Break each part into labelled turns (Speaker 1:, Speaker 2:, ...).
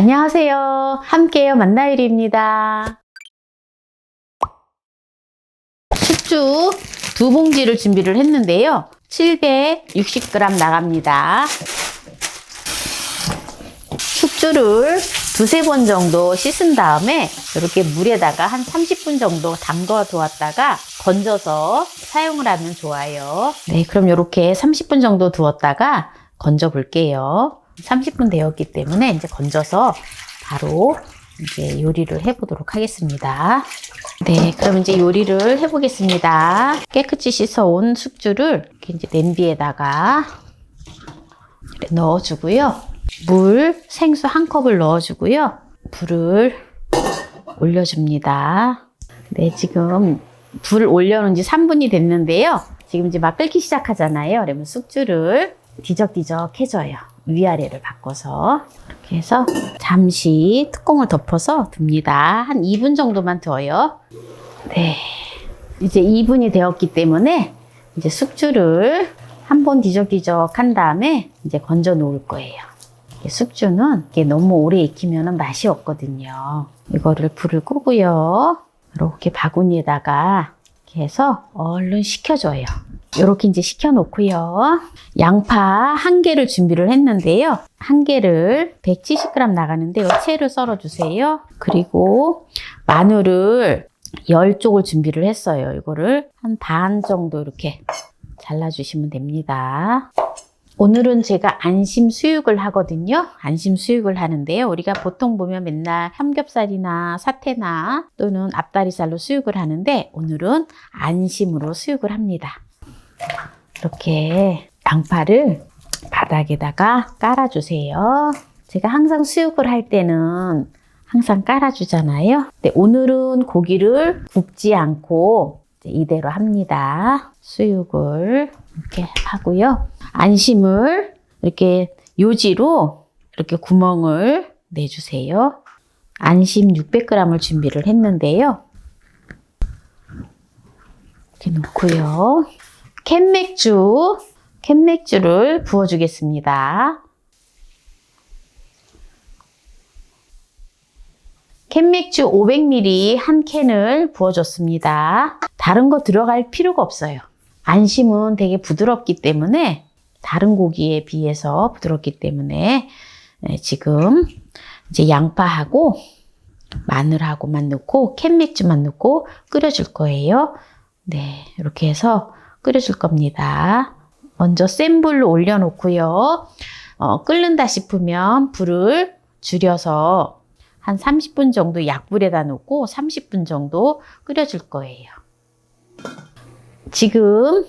Speaker 1: 안녕하세요. 함께요 만나일입니다. 숙주 두 봉지를 준비를 했는데요. 760g 나갑니다. 숙주를 두세 번 정도 씻은 다음에 이렇게 물에다가 한 30분 정도 담가 두었다가 건져서 사용을 하면 좋아요. 네, 그럼 이렇게 30분 정도 두었다가 건져 볼게요. 30분 되었기 때문에 이제 건져서 바로 이제 요리를 해보도록 하겠습니다. 네, 그럼 이제 요리를 해보겠습니다. 깨끗이 씻어온 숙주를 이렇게 이제 냄비에다가 넣어주고요. 물, 생수 한 컵을 넣어주고요. 불을 올려줍니다. 네, 지금 불을 올려놓은 지 3분이 됐는데요. 지금 이제 막 끓기 시작하잖아요. 그러면 숙주를 뒤적뒤적 해줘요. 위아래를 바꿔서. 이렇게 해서 잠시 뚜껑을 덮어서 둡니다. 한 2분 정도만 둬요. 네. 이제 2분이 되었기 때문에 이제 숙주를 한 번 뒤적뒤적 한 다음에 이제 건져 놓을 거예요. 숙주는 이게 너무 오래 익히면 맛이 없거든요. 이거를 불을 끄고요. 이렇게 바구니에다가 이렇게 해서 얼른 식혀줘요. 이렇게 이제 식혀놓고요. 양파 한 개를 준비를 했는데요. 한 개를 170g 나가는데 요 채를 썰어주세요. 그리고 마늘을 10쪽을 준비를 했어요. 이거를 한 반 정도 이렇게 잘라주시면 됩니다. 오늘은 제가 안심 수육을 하거든요. 안심 수육을 하는데요. 우리가 보통 보면 맨날 삼겹살이나 사태나 또는 앞다리살로 수육을 하는데 오늘은 안심으로 수육을 합니다. 이렇게 양파를 바닥에다가 깔아주세요. 제가 항상 수육을 할 때는 항상 깔아주잖아요. 근데 오늘은 고기를 굽지 않고 이대로 합니다. 수육을 이렇게 하고요. 안심을 이렇게 요지로 이렇게 구멍을 내주세요. 안심 600g을 준비를 했는데요. 이렇게 놓고요. 캔맥주, 캔맥주를 부어주겠습니다. 캔맥주 500ml 한 캔을 부어줬습니다. 다른 거 들어갈 필요가 없어요. 안심은 되게 부드럽기 때문에 다른 고기에 비해서 부드럽기 때문에 네, 지금 이제 양파하고 마늘하고만 넣고 캔맥주만 넣고 끓여줄 거예요. 네, 이렇게 해서 끓여줄 겁니다. 먼저 센 불로 올려놓고요. 어, 끓는다 싶으면 불을 줄여서 한 30분 정도 약불에다 놓고 30분 정도 끓여줄 거예요. 지금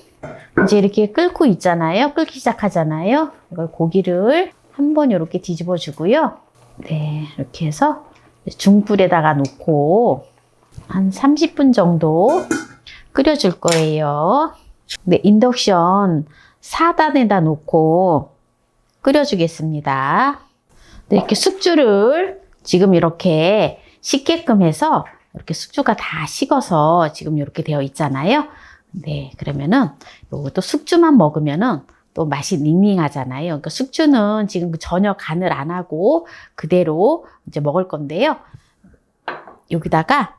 Speaker 1: 이제 이렇게 끓고 있잖아요. 끓기 시작하잖아요. 이걸 고기를 한번 이렇게 뒤집어 주고요. 네, 이렇게 해서 중불에다가 놓고 한 30분 정도 끓여줄 거예요. 네, 인덕션 4단에다 놓고 끓여주겠습니다. 네, 이렇게 숙주를 지금 이렇게 식게끔 해서 이렇게 숙주가 다 식어서 지금 이렇게 되어 있잖아요. 네, 그러면은 요것도 숙주만 먹으면은 또 맛이 닝닝하잖아요. 그러니까 숙주는 지금 전혀 간을 안 하고 그대로 이제 먹을 건데요. 여기다가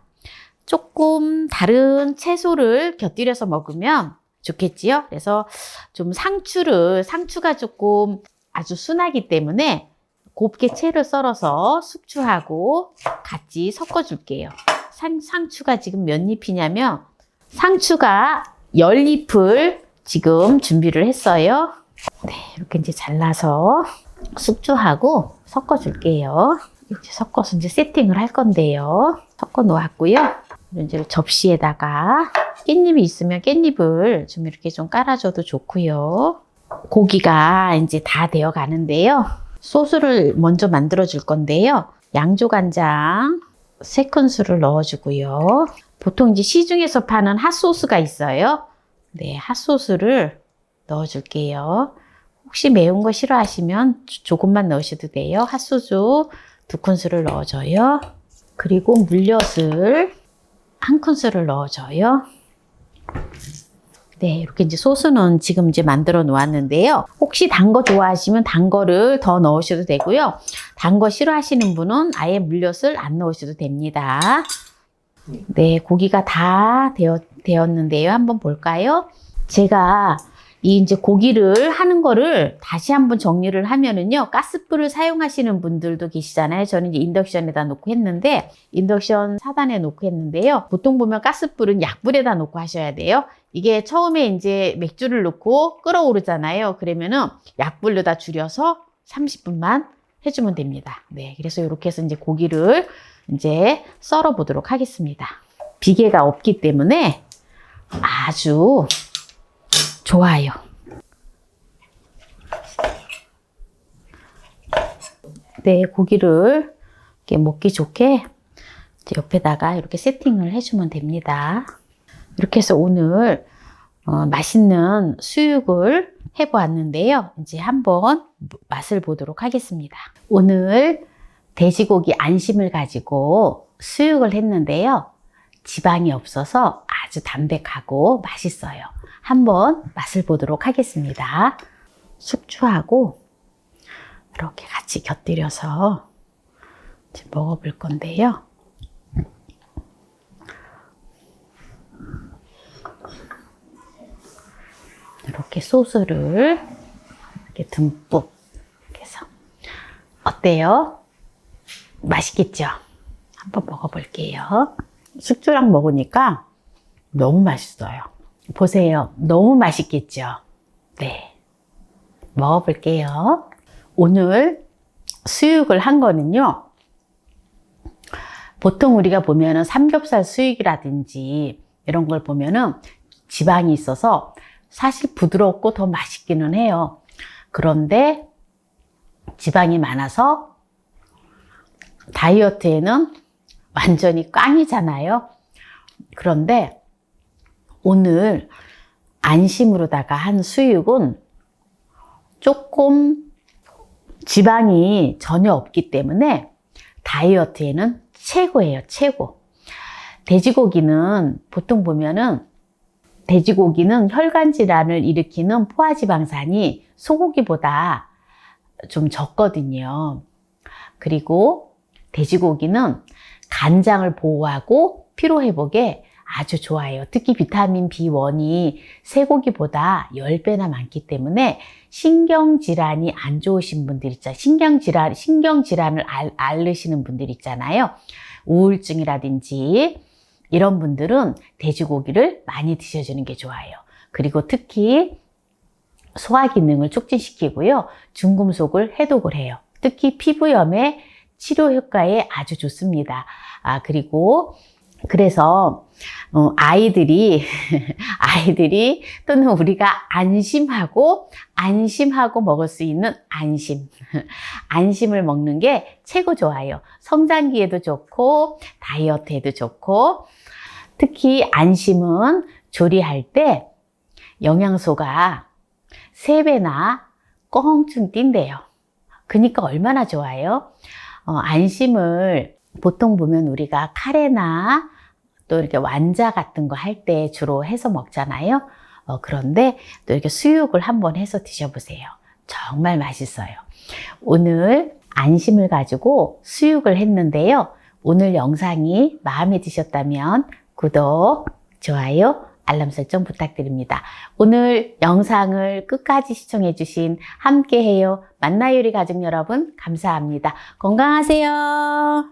Speaker 1: 조금 다른 채소를 곁들여서 먹으면 좋겠지요. 그래서 좀 상추를, 상추가 조금 아주 순하기 때문에 곱게 채를 썰어서 숙주하고 같이 섞어 줄게요. 상, 상추가 지금 몇 잎이냐면 상추가 10잎을 지금 준비를 했어요. 네, 이렇게 이제 잘라서 숙주하고 섞어 줄게요. 이제 섞어서 이제 세팅을 할 건데요. 섞어 놓았고요. 이제 접시에다가 깻잎이 있으면 깻잎을 좀 이렇게 좀 깔아줘도 좋고요. 고기가 이제 다 되어 가는데요. 소스를 먼저 만들어 줄 건데요. 양조 간장 3큰술을 넣어주고요. 보통 이제 시중에서 파는 핫소스가 있어요. 네, 핫소스를 넣어줄게요. 혹시 매운 거 싫어하시면 조금만 넣으셔도 돼요. 핫소스 두 큰술을 넣어줘요. 그리고 물엿을 한 큰술을 넣어줘요. 네, 이렇게 이제 소스는 지금 이제 만들어 놓았는데요. 혹시 단 거 좋아하시면 단 거를 더 넣으셔도 되고요. 단 거 싫어하시는 분은 아예 물엿을 안 넣으셔도 됩니다. 네, 고기가 다 되었, 되었는데요. 한번 볼까요? 제가 이 이제 고기를 하는 거를 다시 한번 정리를 하면은요. 가스불을 사용하시는 분들도 계시잖아요. 저는 이제 인덕션에다 놓고 했는데 인덕션 사단에 놓고 했는데요. 보통 보면 가스불은 약불에다 놓고 하셔야 돼요. 이게 처음에 이제 맥주를 넣고 끓어오르잖아요. 그러면은 약불로다 줄여서 30분만 해주면 됩니다. 네. 그래서 이렇게 해서 이제 고기를 이제 썰어 보도록 하겠습니다. 비계가 없기 때문에 아주 좋아요. 네, 고기를 이렇게 먹기 좋게 옆에다가 이렇게 세팅을 해주면 됩니다. 이렇게 해서 오늘 어, 맛있는 수육을 해보았는데요. 이제 한번 맛을 보도록 하겠습니다. 오늘 돼지고기 안심을 가지고 수육을 했는데요. 지방이 없어서 아주 담백하고 맛있어요. 한번 맛을 보도록 하겠습니다. 숙주하고 이렇게 같이 곁들여서 먹어볼 건데요. 이렇게 소스를 이렇게 듬뿍 해서 어때요? 맛있겠죠? 한번 먹어볼게요. 숙주랑 먹으니까 너무 맛있어요. 보세요. 너무 맛있겠죠? 네. 먹어볼게요. 오늘 수육을 한 거는요. 보통 우리가 보면은 삼겹살 수육이라든지 이런 걸 보면은 지방이 있어서 사실 부드럽고 더 맛있기는 해요. 그런데 지방이 많아서 다이어트에는 완전히 꽝이잖아요. 그런데 오늘 안심으로다가 한 수육은 조금 지방이 전혀 없기 때문에 다이어트에는 최고예요, 최고. 돼지고기는 보통 보면은 돼지고기는 혈관 질환을 일으키는 포화지방산이 소고기보다 좀 적거든요. 그리고 돼지고기는 간장을 보호하고 피로 회복에 아주 좋아요. 특히 비타민 B1이 쇠고기보다 10배나 많기 때문에 신경질환이 안 좋으신 분들 있잖아요. 신경질환, 신경질환을 알, 앓으시는 분들 있잖아요. 우울증이라든지 이런 분들은 돼지고기를 많이 드셔주는 게 좋아요. 그리고 특히 소화 기능을 촉진시키고요. 중금속을 해독을 해요. 특히 피부염의 치료 효과에 아주 좋습니다. 아, 그리고 그래서 어, 아이들이 아이들이 또는 우리가 안심하고 안심하고 먹을 수 있는 안심 안심을 먹는 게 최고 좋아요. 성장기에도 좋고 다이어트에도 좋고 특히 안심은 조리할 때 영양소가 3배나 껑충 뛴대요. 그러니까 얼마나 좋아요? 어, 안심을 보통 보면 우리가 카레나 또 이렇게 완자 같은 거 할 때 주로 해서 먹잖아요. 어, 그런데 또 이렇게 수육을 한번 해서 드셔보세요. 정말 맛있어요. 오늘 안심을 가지고 수육을 했는데요. 오늘 영상이 마음에 드셨다면 구독, 좋아요, 알람 설정 부탁드립니다. 오늘 영상을 끝까지 시청해주신 함께해요. 만나요리 가족 여러분, 감사합니다. 건강하세요.